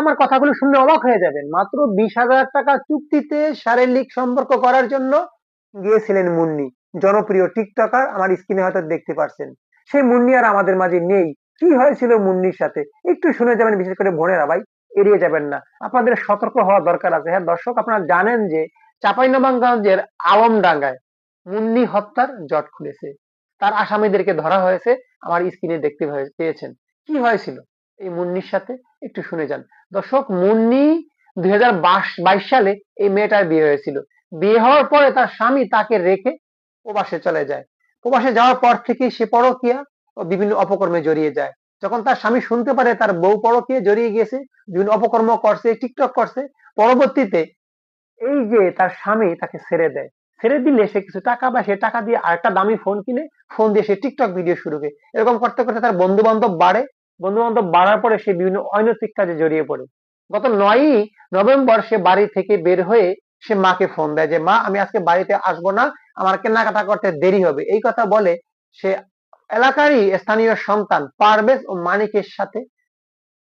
আমার কথাগুলো শুনলে অবাক হয়ে যাবেন। মাত্র বিশ হাজার টাকা চুক্তিতে শারীরিক সম্পর্ক করার জন্য গিয়েছিলেন মুন্নি, জনপ্রিয় টিকটকার। আমার স্ক্রিনে হয়তো দেখতে পাচ্ছেন সেই মুন্নি আর আমাদের মাঝে নেই। কি হয়েছিল মুন্নির সাথে? একটু শুনে যাবেন, বিশেষ করে বোনেরা। ভাই, এড়িয়ে যাবেন না। আপনাদের সতর্ক হওয়া দরকার আছে। হ্যাঁ দর্শক, আপনারা জানেন যে চাঁপাইনবাবগঞ্জের আলমডাঙ্গায় মুন্নি হত্যার জট খুলেছে। তার আসামিদেরকে ধরা হয়েছে। আমার স্ক্রিনে দেখতে পেয়েছেন। কি হয়েছিল? এই মুন্নির সাথে একটু শুনে যান। দর্শক, মুন্নি দুই সালে এই মেয়েটার বিয়ে হয়েছিল। বিয়ে হওয়ার পরে তার স্বামী তাকে রেখে প্রবাসে চলে যায়। প্রবাসে যাওয়ার পর থেকে সে পরকিয়া ও বিভিন্ন অপকর্মে জড়িয়ে যায়। যখন তার স্বামী শুনতে পারে, তার বউ পরকিয়া জড়িয়ে গেছে বিভিন্ন অপকর্ম করছে, টিকটক করছে, পরবর্তীতে এই যে তার স্বামী তাকে ছেড়ে দেয়। ছেড়ে দিলে সে কিছু টাকা বা সে টাকা দিয়ে আরেকটা দামি ফোন কিনে ফোন দিয়ে সে টিকটক ভিডিও শুরু করে। এরকম করতে করতে তার বন্ধু বান্ধব বাড়ে। বন্ধু বান্ধব বাড়ার পরে সে বিভিন্ন অনৈতিক কাজে জড়িয়ে পড়ে। গত নয়ই নভেম্বর সে বাড়ি থেকে বের হয়ে সে মাকে ফোন দেয় যে, মা, আমি আজকে বাড়িতে আসব না। আমার কেনাকাটা করতে দেরি হবে। এই কথা বলে সে এলাকারই স্থানীয় সন্তান পারভেজ ও মানিকের সাথে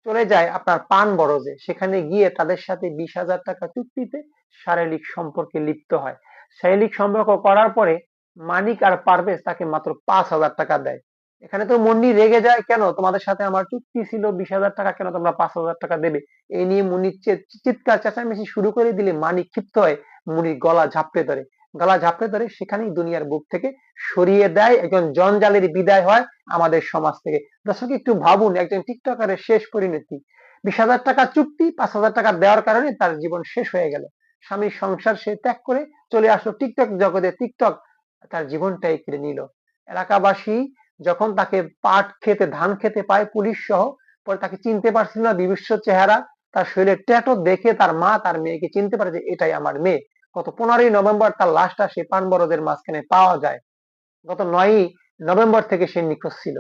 চলে যায় আপনার পান বরজে সেখানে গিয়ে তাদের সাথে বিশ হাজার টাকা চুক্তিতে শারীরিক সম্পর্কে লিপ্ত হয়। শারীরিক সম্পর্ক করার পরে মানিক আর পারভেজ তাকে মাত্র পাঁচ হাজার টাকা দেয়। এখানে তো মুন্নি রেগে যায়, কেন? তোমাদের সাথে আমার চুক্তি ছিল, বিশ হাজার টাকা কেন তোমরা পাঁচ হাজার টাকা দেবে? এই নিয়ে মুনির চিৎকার চেঁচামেচি শুরু করে দিলে মানিক ক্ষিপ্ত হয় মুনির গলা ঝাপটে ধরে। গলা ঝাপটে ধরে সেখানেই দুনিয়ার বুক থেকে সরিয়ে দেয়, একজন জঞ্জালের বিদায় হয় আমাদের সমাজ থেকে। দর্শক, একটু ভাবুন, একজন টিকটকারের শেষ পরিণতি। বিশ হাজার টাকা চুক্তি, পাঁচ হাজার টাকা দেওয়ার কারণে তার জীবন শেষ হয়ে গেল। স্বামীর সংসার সে ত্যাগ করে চলে আসলো টিকটক জগতে। টিকটক তার জীবনটাই কেড়ে নিল। এলাকাবাসী যখন তাকে পাট খেতে, ধান খেতে পায়, পুলিশ সহ, পরে তাকে চিনতে পারছিল না বিভৎস চেহারা, তার শরীরের ট্যাটু দেখে তার মা তার মেয়েকে চিনতে পারে যে এটাই আমার মেয়ে। গত পনেরোই নভেম্বর তার লাশটা সে পানবরদের মাঝখানে পাওয়া যায়। গত নয়ই নভেম্বর থেকে সে নিখোঁজ ছিল।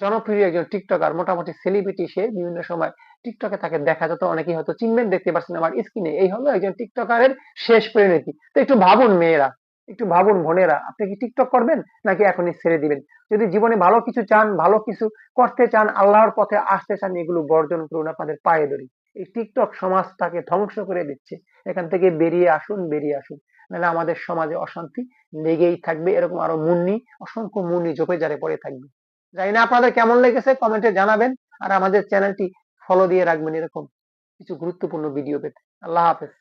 জনপ্রিয় একজন টিকটকার, মোটামুটি সেলিব্রিটি সে বিভিন্ন সময় টিকটকে তাকে দেখা যেত অনেকেই হয়তো চিনবেন, দেখতে পাচ্ছেন আমার স্ক্রিনে এই হলো একজন টিকটকারের শেষ পরিণতি। তো একটু ভাবুন মেয়েরা, একটু ভাবুন বোনেরা, আপনি কি টিকটক করবেন নাকি এখনই ছেড়ে দিবেন? যদি জীবনে ভালো কিছু চান, ভালো কিছু করতে চান, আল্লাহর পথে আসতে চান, এগুলো বর্জন করুন, আপনাদের পায়ে ধরি। এই টিকটক সমাজটাকে ধ্বংস করে দিচ্ছে। এখান থেকে বেরিয়ে আসুন বেরিয়ে আসুন। নাহলে আমাদের সমাজে অশান্তি লেগেই থাকবে, এরকম আরও মুন্নি, অসংখ্য মুন্নি জোপে জারে পড়ে থাকবে। জানি না আপনাদের কেমন লেগেছে কমেন্টে জানাবেন। আর আমাদের চ্যানেলটি ফলো দিয়ে রাখবেন এরকম কিছু গুরুত্বপূর্ণ ভিডিও পেতে। আল্লাহ হাফেজ।